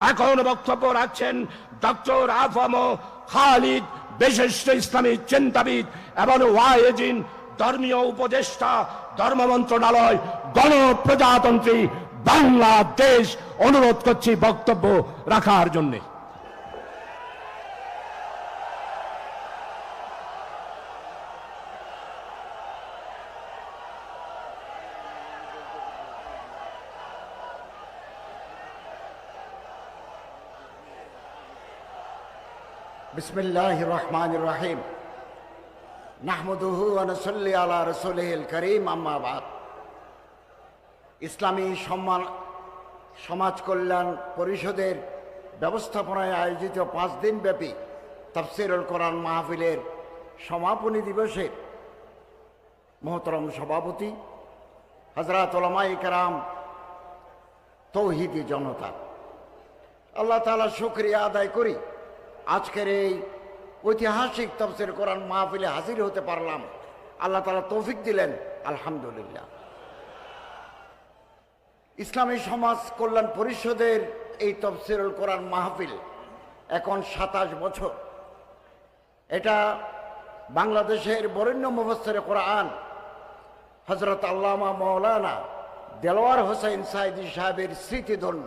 এখন বক্তব্য রাখছেন ডক্টর আফম খালিদ বিশিষ্ট ইসলামী চিন্তাবিদ এবং ওয়াইজিন ধর্মীয় উপদেষ্টা, ধর্ম মন্ত্রণালয়, গণপ্রজাতন্ত্রী বাংলাদেশ। অনুরোধ করছি বক্তব্য রাখার জন্যে। بسم الله الرحمن الرحيم نحمده ونصلي على رسوله الكريم أما بعد ইসলামী সম্মান সমাজ কল্যাণ পরিষদের ব্যবস্থাপনায় আয়োজিত পাঁচ দিন ব্যাপী তাফসিরুল কোরআন মাহফিলের সমাপনী দিবসের মহতরম সভাপতি হজরত ওলামাই কারাম তৌহিদি জনতা আল্লাহ তালা শুক্রিয়া আদায় করি আজকের এই ঐতিহাসিক তফসির কোরআন মাহফিলে হাজির হতে পারলাম। আল্লাহ তালা তৌফিক দিলেন। আলহামদুলিল্লাহ। ইসলামী সমাজ কল্যাণ পরিষদের এই তফসিরুল কোরআন মাহফিল এখন সাতাশ বছর। এটা বাংলাদেশের বরেণ্য মুফসরে কোরআন হজরত আল্লামা মৌলানা দেলোয়ার হোসেন সাইদি সাহেবের স্মৃতিধন্য।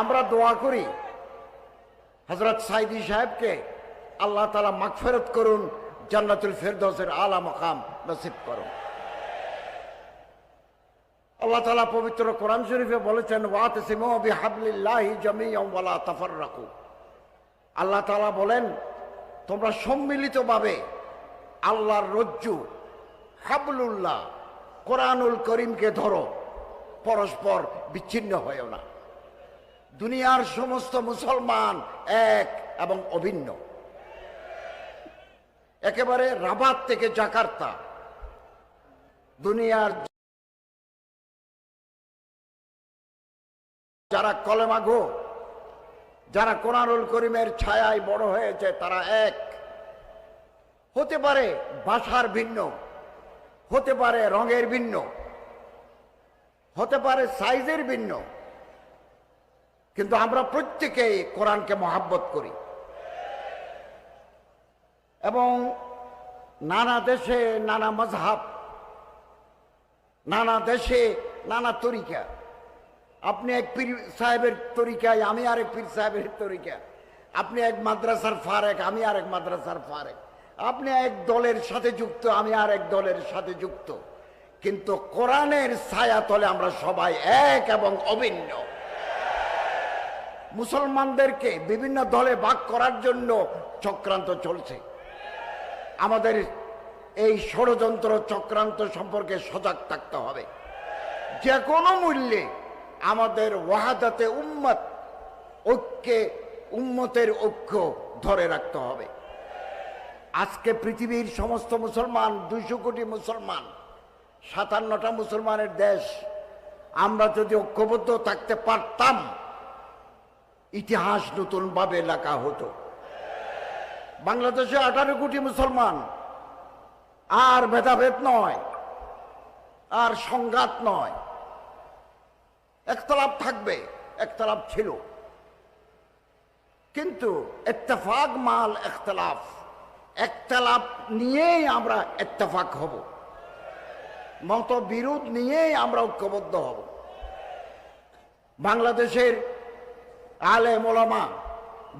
আমরা দোয়া করি হজরত সাইদি সাহেবকে আল্লাহ তালা মাগফেরত করুন, জান্নাতুল ফেরদৌসের আলা মকাম নসিব করুন। আল্লাহ তালা পবিত্র কোরআন শরীফে বলেছেন ওয়াত সিমি হাবলিল্লাহি জমিয়ম ওয়ালা তাফার রাখু আল্লাহ তালা বলেন, তোমরা সম্মিলিতভাবে আল্লাহর রজ্জু, হাবলুল্লাহ, কোরআনুল করিমকে ধরো, পরস্পর বিচ্ছিন্ন হয়েও না। দুনিয়ার সমস্ত মুসলমান এক এবং অভিন্ন। একেবারে রাবাত থেকে জাকার্তা। দুনিয়ার যারা কলেমাগো যারা কোরআনুল করিমের ছায়ায় বড় হয়েছে, তারা এক। হতে পারে ভাষার ভিন্ন, হতে পারে রঙের ভিন্ন, হতে পারে সাইজের ভিন্ন কিন্তু আমরা প্রত্যেকেই কোরআনকে মহাব্বত করি। এবং নানা দেশে নানা মজহাব, নানা দেশে নানা তরিকা। আপনি এক পীর সাহেবের তরিকায়, আমি আরেক পীর সাহেবের তরিকা আপনি এক মাদ্রাসার ফারেক, আমি আরেক মাদ্রাসার ফারেক। আপনি এক দলের সাথে যুক্ত, আমি আর এক দলের সাথে যুক্ত। কিন্তু কোরআনের ছায়া তলে আমরা সবাই এক এবং অভিন্ন। মুসলমানদেরকে বিভিন্ন দলে ভাগ করার জন্য চক্রান্ত চলছে। আমাদের এই ষড়যন্ত্র চক্রান্ত সম্পর্কে সজাগ থাকতে হবে। যে কোনো মূল্যে আমাদের ওয়াহাদাতে উম্মত, ঐক্যে উম্মতের ঐক্য ধরে রাখতে হবে। আজকে পৃথিবীর সমস্ত মুসলমান, দুইশো কোটি মুসলমান, সাতান্নটা মুসলমানের দেশ, আমরা যদি ঐক্যবদ্ধ থাকতে পারতাম ইতিহাস নতুনভাবে লেখা হতো। বাংলাদেশে আঠারো কোটি মুসলমান। আর ভেদাভেদ নয়, আর সংঘাত নয়। একতলাপ থাকবে একতলাপ ছিল। কিন্তু এত্তেফাক মাল, একতলাফ। একতলাপ নিয়েই আমরা এত্তেফাক হব। মত বিরোধ নিয়েই আমরা ঐক্যবদ্ধ হব। বাংলাদেশের আলেম ওলামা,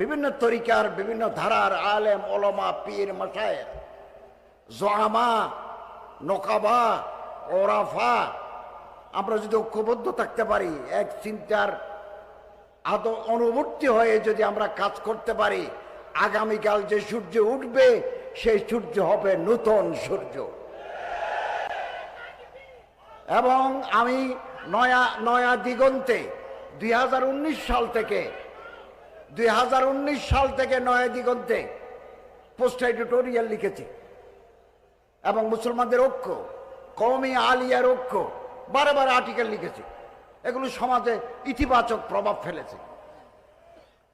বিভিন্ন তরিকার, বিভিন্ন ধারার আলেম ওলামা, পীর মশায়ের জোয়ামা, নকাবা, ওরাফা। আমরা যদি ঐক্যবদ্ধ থাকতে পারি, এক চিন্তার আদ অনুবর্তী হয়ে যদি আমরা কাজ করতে পারি, আগামীকাল যে সূর্য উঠবে, সেই সূর্য হবে নূতন সূর্য। এবং আমি নয়া নয়া দিগন্তে দুই হাজার উনিশ সাল থেকে দুই হাজার উনিশ সাল থেকে নয় দিগন্তে পোস্ট এডিটোরিয়াল লিখেছি। এবং মুসলমানদের ঐক্য কৌমি আলিয়ার ঐক্য, বারে বারে আর্টিকেল লিখেছি। এগুলো সমাজে ইতিবাচক প্রভাব ফেলেছে।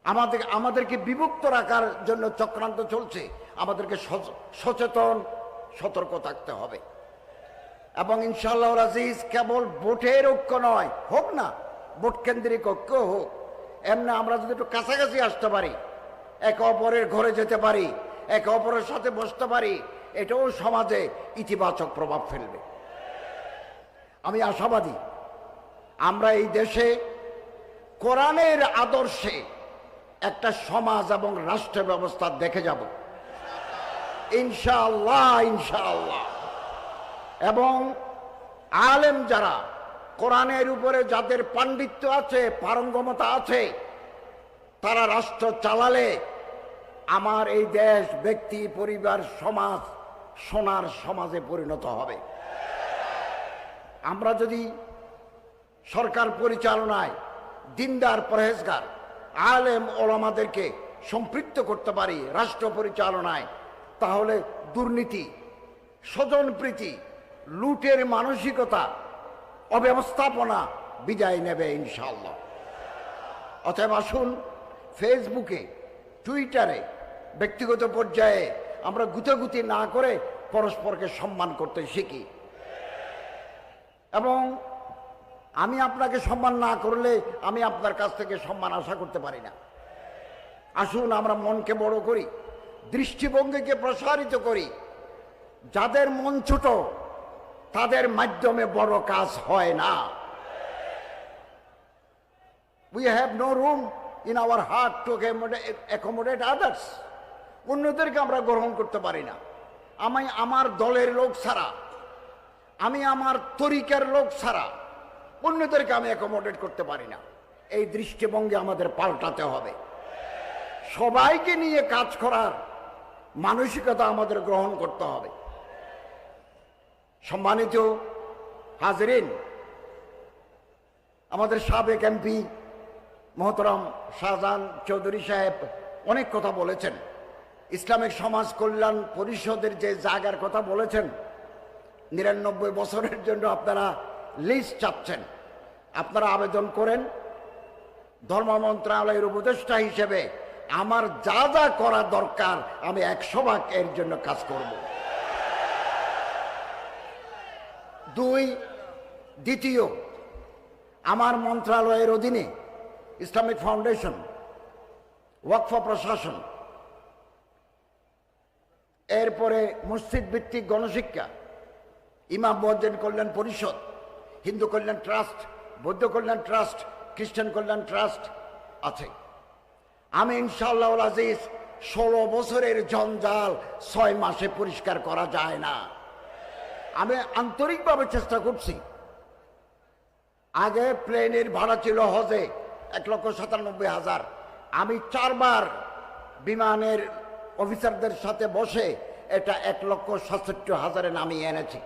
আমাদের আমাদেরকে বিভক্ত রাখার জন্য চক্রান্ত চলছে। আমাদেরকে সচ- সচেতন, সতর্ক থাকতে হবে। এবং ইনশাল্লাহ রাজিজ কেবল ভোটের ঐক্য নয়, হোক না ভোট কেন্দ্রিক ঐক্য হোক এমনি আমরা যদি একটু কাছাকাছি আসতে পারি, একে অপরের ঘরে যেতে পারি, একে অপরের সাথে বসতে পারি, এটাও সমাজে ইতিবাচক প্রভাব ফেলবে। আমি আশাবাদী আমরা এই দেশে কোরআনের আদর্শে একটা সমাজ এবং রাষ্ট্র ব্যবস্থা দেখে যাব। ইনশাআল্লাহ ইনশাআল্লাহ। এবং আলেম যারা কোরআনের উপরে যাদের পাণ্ডিত্য আছে, পারঙ্গমতা আছে, তারা রাষ্ট্র চালালে আমার এই দেশ, ব্যক্তি, পরিবার, সমাজ, সোনার সমাজে পরিণত হবে। আমরা যদি সরকার পরিচালনায় দিনদার পরহেজগার, আলেম ওলামাদেরকে সম্পৃক্ত করতে পারি রাষ্ট্র পরিচালনায়, তাহলে দুর্নীতি, স্বজনপ্রীতি, লুটের মানসিকতা অব্যবস্থাপনা বিদায় নেবে ইনশাল্লাহ অতএব আসুন ফেসবুকে, টুইটারে ব্যক্তিগত পর্যায়ে আমরা গুতাগুতি না করে পরস্পরকে সম্মান করতে শিখি। এবং আমি আপনাকে সম্মান না করলে আমি আপনার কাছ থেকে সম্মান আশা করতে পারি না। আসুন আমরা মনকে বড় করি, দৃষ্টিভঙ্গিকে প্রসারিত করি। যাদের মন ছোট তাদের মাধ্যমে বড় কাজ হয় না। We have no room in our heart to accommodate others অন্যদেরকে আমরা গ্রহণ করতে পারি না। আমি আমার দলের লোক ছাড়া, আমি আমার তরিকার লোক ছাড়া অন্যদেরকে আমি অ্যাকোমোডেট করতে পারি না। এই দৃষ্টিভঙ্গি আমাদের পাল্টাতে হবে। সবাইকে নিয়ে কাজ করার মানসিকতা আমাদের গ্রহণ করতে হবে। সম্মানিত হাজরিন, আমাদের সাবেক এমপি মহতরম শাহজাহান চৌধুরী সাহেব অনেক কথা বলেছেন। ইসলামিক সমাজ কল্যাণ পরিষদের যে জায়গার কথা বলেছেন, নিরানব্বই বছরের জন্য আপনারা লিস্ট চাচ্ছেন। আপনারা আবেদন করেন ধর্ম মন্ত্রণালয়ের উপদেষ্টা হিসেবে আমার যা যা করা দরকার আমি একশো ভাগ এর জন্য কাজ করব। দুই, দ্বিতীয়, আমার মন্ত্রণালয়ের অধীনে ইসলামিক ফাউন্ডেশন, ওয়াকফ প্রশাসন, এরপরে মসজিদ ভিত্তিক গণশিক্ষা, ইমাম মজ্জেন কল্যাণ পরিষদ, হিন্দু কল্যাণ ট্রাস্ট, বৌদ্ধ কল্যাণ ট্রাস্ট, খ্রিস্টান কল্যাণ ট্রাস্ট আছে। আমি ইনশাআল্লাহ আজিজ ষোলো বছরের জঞ্জাল ছয় মাসে পরিষ্কার করা যায় না। আমি আন্তরিকভাবে চেষ্টা করছি। আগে প্লেনের ভাড়া ছিল হজে এক লক্ষ সাতানব্বই হাজার। আমি চারবার বিমানের অফিসারদের সাথে বসে এটা এক লক্ষ সাতষট্টি হাজারে নামিয়ে এনেছি।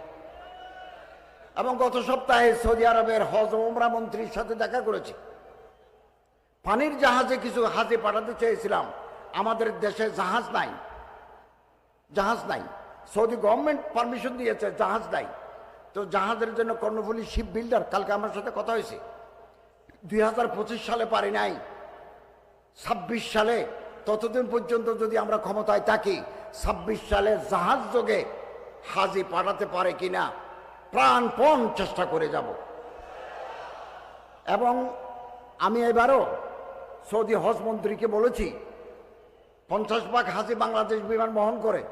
এবং গত সপ্তাহে সৌদি আরবের হজ ওমরা মন্ত্রীর সাথে দেখা করেছি। পানির জাহাজে কিছু হাজে পাঠাতে চেয়েছিলাম। আমাদের দেশে জাহাজ নাই। জাহাজ নাই। সৌদি গভর্নমেন্ট পারমিশন দিয়েছে, জাহাজ নাই। তো জাহাজের জন্য কর্ণফুলী শিপ বিল্ডার কালকে আমার সাথে কথা হয়েছে। দুই হাজার পঁচিশ সালে পারি নাই। ছাব্বিশ সালে, ততদিন পর্যন্ত যদি আমরা ক্ষমতায় থাকি, ছাব্বিশ সালে জাহাজ যোগে হাজি পাঠাতে পারে কিনা, প্রাণপণ চেষ্টা করে যাব। এবং আমি এবারও সৌদি হজ মন্ত্রীকে বলেছি, পঞ্চাশ ভাগ হাজি বাংলাদেশ বিমান বহন করে।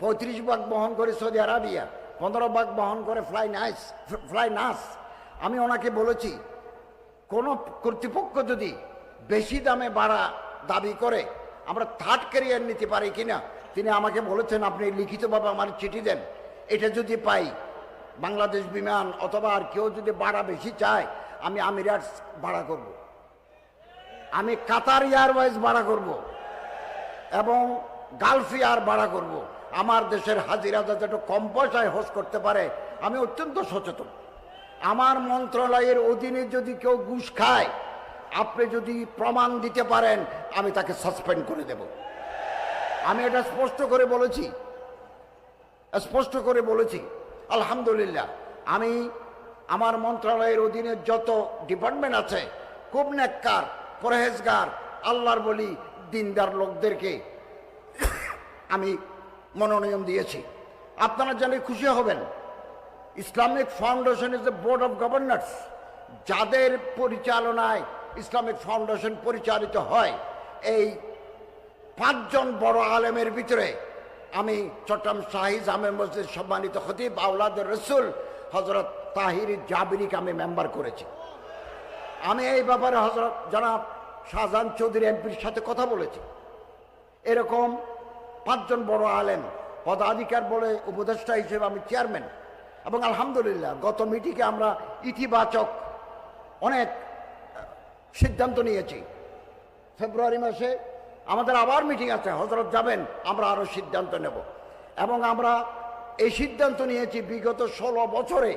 পঁয়ত্রিশ ভাগ বহন করে সৌদি আরাবিয়া, পনেরো ভাগ বহন করে ফ্লাই নাইস, ফ্লাই নাস আমি ওনাকে বলেছি, কোনো কর্তৃপক্ষ যদি বেশি দামে ভাড়া দাবি করে, আমরা থার্ড ক্যারিয়ার নিতে পারি কিনা, তিনি আমাকে বলেছেন, আপনি লিখিতভাবে আমার চিঠি দেন এটা যদি পাই, বাংলাদেশ বিমান অথবা আর কেউ যদি ভাড়া বেশি চায়, আমি আমিরাটস ভাড়া করব। আমি কাতার এয়ারওয়েজ ভাড়া করব। এবং গালফ এয়ার ভাড়া করব। আমার দেশের হাজিরা যাতে একটু কম পয়সায় হোস্ট করতে পারে, আমি অত্যন্ত সচেতন। আমার মন্ত্রণালয়ের অধীনে যদি কেউ ঘুষ খায়, আপনি যদি প্রমাণ দিতে পারেন, আমি তাকে সাসপেন্ড করে দেব। আমি এটা স্পষ্ট করে বলেছি। স্পষ্ট করে বলেছি, আলহামদুলিল্লাহ, আমি আমার মন্ত্রণালয়ের অধীনে যত ডিপার্টমেন্ট আছে, খুব নেককার, পরহেজগার, আল্লাহর বলি, দিনদার লোকদেরকে আমি মনোনয়ন দিয়েছি। আপনারা জানলে খুশি হবেন। Islamic foundation is the board of governors যাদের পরিচালনায় ইসলামিক ফাউন্ডেশন পরিচালিত হয়, এই পাঁচজন বড় আলেমের ভিতরে আমি চট্টগ্রাম শাহি জামে মসজিদ সম্মানিত খতিব আউলাদের রসুল হজরত তাহির জাবিরিকে আমি মেম্বার করেছি। আমি এই ব্যাপারে হজরত জনাব শাহজাহান চৌধুরী এমপির সাথে কথা বলেছি। এরকম পাঁচজন বড় আলেম, পদাধিকার বলে উপদেষ্টা হিসেবে আমি চেয়ারম্যান এবং আলহামদুলিল্লাহ, গত মিটিংয়ে আমরা ইতিবাচক অনেক সিদ্ধান্ত নিয়েছি। ফেব্রুয়ারি মাসে আমাদের আবার মিটিং আছে হজরত যাবেন, আমরা আরও সিদ্ধান্ত নেব। এবং আমরা এই সিদ্ধান্ত নিয়েছি, বিগত ষোলো বছরে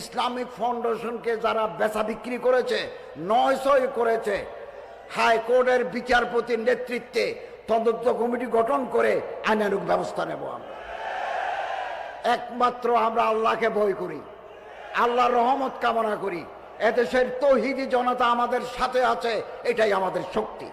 ইসলামিক ফাউন্ডেশনকে যারা বেচা বিক্রি করেছে নয় করেছে, হাইকোর্টের বিচারপতির নেতৃত্বে তদন্ত কমিটি গঠন করে আইনানুক ব্যবস্থা নেব আমরা। একমাত্র আমরা আল্লাহকে ভয় করি, আল্লাহর রহমত কামনা করি, এদেশের তহিদি জনতা আমাদের সাথে আছে, এটাই আমাদের শক্তি।